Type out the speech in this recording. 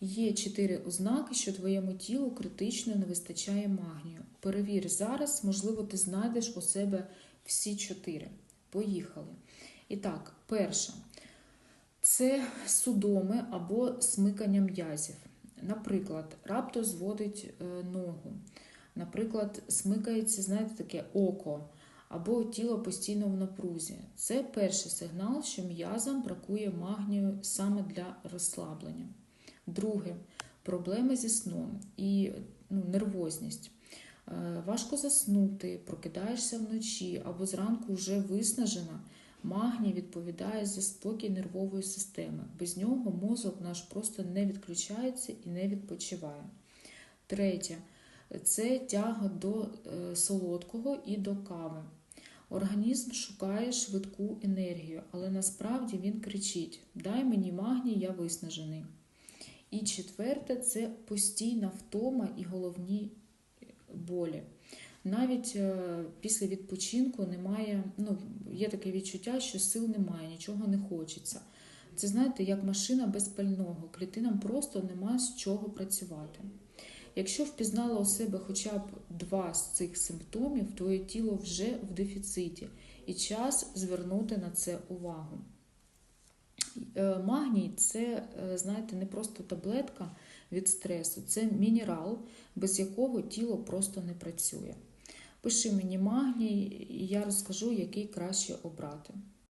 Є чотири ознаки, що твоєму тілу критично не вистачає магнію. Перевір зараз, можливо, ти знайдеш у себе всі чотири. Поїхали. І так, перша це судоми або смикання м'язів. Наприклад, раптом зводить е, ногу. Наприклад, смикається, знаєте, таке око, або тіло постійно в напрузі. Це перший сигнал, що м'язам бракує магнію саме для розслаблення. Друге проблеми зі сном і ну, нервозність. Е, Важко заснути, прокидаєшся вночі або зранку вже виснажена. Магній відповідає за спокій нервової системи. Без нього мозок наш просто не відключається і не відпочиває. Третє це тяга до е, солодкого і до кави. Організм шукає швидку енергію, але насправді він кричить: Дай мені магній, я виснажений. І четверте це постійна втома і головні болі. Навіть е, після відпочинку немає, ну, є таке відчуття, що сил немає, нічого не хочеться. Це знаєте, як машина без пального. Клітинам просто нема з чого працювати. Якщо впізнала у себе хоча б два з цих симптомів, твоє тіло вже в дефіциті, і час звернути на це увагу. Е, Магній це, е, знаєте, не просто таблетка від стресу, це мінерал, без якого тіло просто не працює. Пиши мені магній, і я розкажу, який краще обрати.